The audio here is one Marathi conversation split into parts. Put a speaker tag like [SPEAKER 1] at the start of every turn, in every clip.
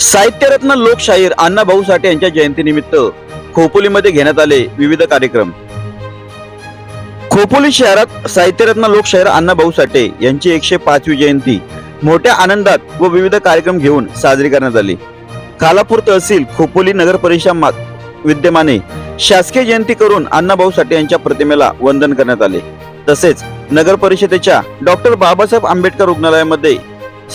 [SPEAKER 1] साहित्यरत्न लोकशाहीर अण्णाभाऊ साठे यांच्या जयंतीनिमित्त खोपोलीमध्ये घेण्यात आले विविध कार्यक्रम. खोपोली शहरात साहित्यरत्न लोकशाहीर अण्णाभाऊ साठे यांची एकशे पाचवी जयंती मोठ्या आनंदात व विविध कार्यक्रम घेऊन साजरी करण्यात आली. खालापूर तहसील खोपोली नगर परिषद विद्यमाने शासकीय जयंती करून अण्णाभाऊ साठे यांच्या प्रतिमेला वंदन करण्यात आले. तसेच नगर परिषदेच्या डॉक्टर बाबासाहेब आंबेडकर रुग्णालयामध्ये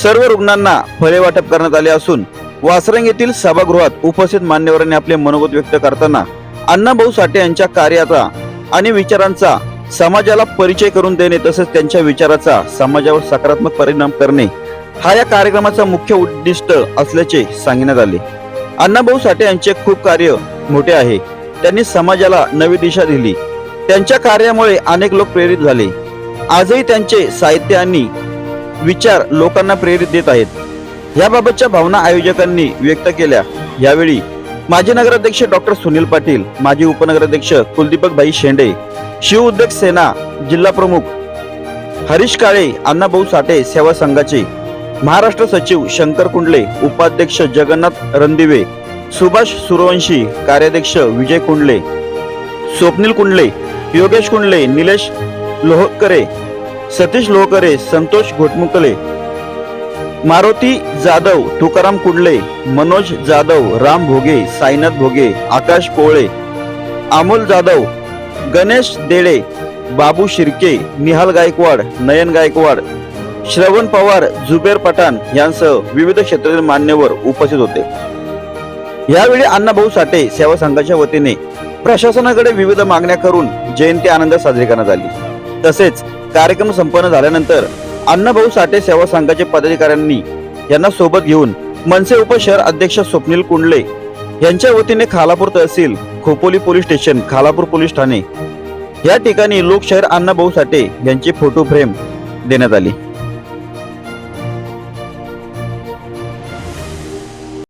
[SPEAKER 1] सर्व रुग्णांना फळे वाटप करण्यात आले असून वासरंग येथील सभागृहात उपस्थित मान्यवरांनी आपले मनोगत व्यक्त करताना अण्णाभाऊ साठे यांच्या कार्याचा आणि विचारांचा समाजाला परिचय करून देणे तसेच त्यांच्या विचाराचा समाजावर सकारात्मक परिणाम करणे हा या कार्यक्रमाचा मुख्य उद्दिष्ट असल्याचे सांगण्यात आले. अण्णाभाऊ साठे यांचे खूप कार्य मोठे आहे. त्यांनी समाजाला नवी दिशा दिली. त्यांच्या कार्यामुळे अनेक लोक प्रेरित झाले. आजही त्यांचे साहित्य आणि विचार लोकांना प्रेरित देत आहेत. याबाबतच्या भावना आयोजकांनी व्यक्त केल्या. यावेळी माजी नगराध्यक्ष डॉक्टर सुनील पाटील माजी उपनगराध्यक्ष कुलदीपक भाई शेंडे शिव उद्योग सेना जिल्हा प्रमुख हरीश काळे अण्णाभाऊ साठे सेवा संघाचे महाराष्ट्र सचिव शंकर कुंडले उपाध्यक्ष जगन्नाथ रणदिवे सुभाष सूर्यवंशी कार्याध्यक्ष विजय कुंडले स्वप्नील कुंडले योगेश कुंडले निलेश लोहकरे सतीश लोहकरे संतोष घोटमुकले मारुती जाधव तुकाराम कुंडले मनोज जाधव राम भोगे साईनाथ भोगे आकाश कोळे अमोल जाधव गणेश देळे बाबू शिर्के निहाल गायकवाड नयन गायकवाड श्रवण पवार जुबेर पठाण यांसह विविध क्षेत्रातील मान्यवर उपस्थित होते. यावेळी अण्णाभाऊ साठे सेवा संघाच्या वतीने प्रशासनाकडे विविध मागण्या करून जयंती आनंद साजरी करण्यात आली. तसेच कार्यक्रम संपन्न झाल्यानंतर अण्णाभाऊ साठे सेवा संघाचे पदाधिकाऱ्यांनी यांना सोबत घेऊन मनसे उपशहर अध्यक्ष स्वप्नील कुंडले यांच्या वतीने खालापूर तहसील Khopoli police station Khalapur police Thane. या ठिकाणी लोकशाहीर अण्णाभाऊ साठे यांची फोटो फ्रेम देण्यात आली.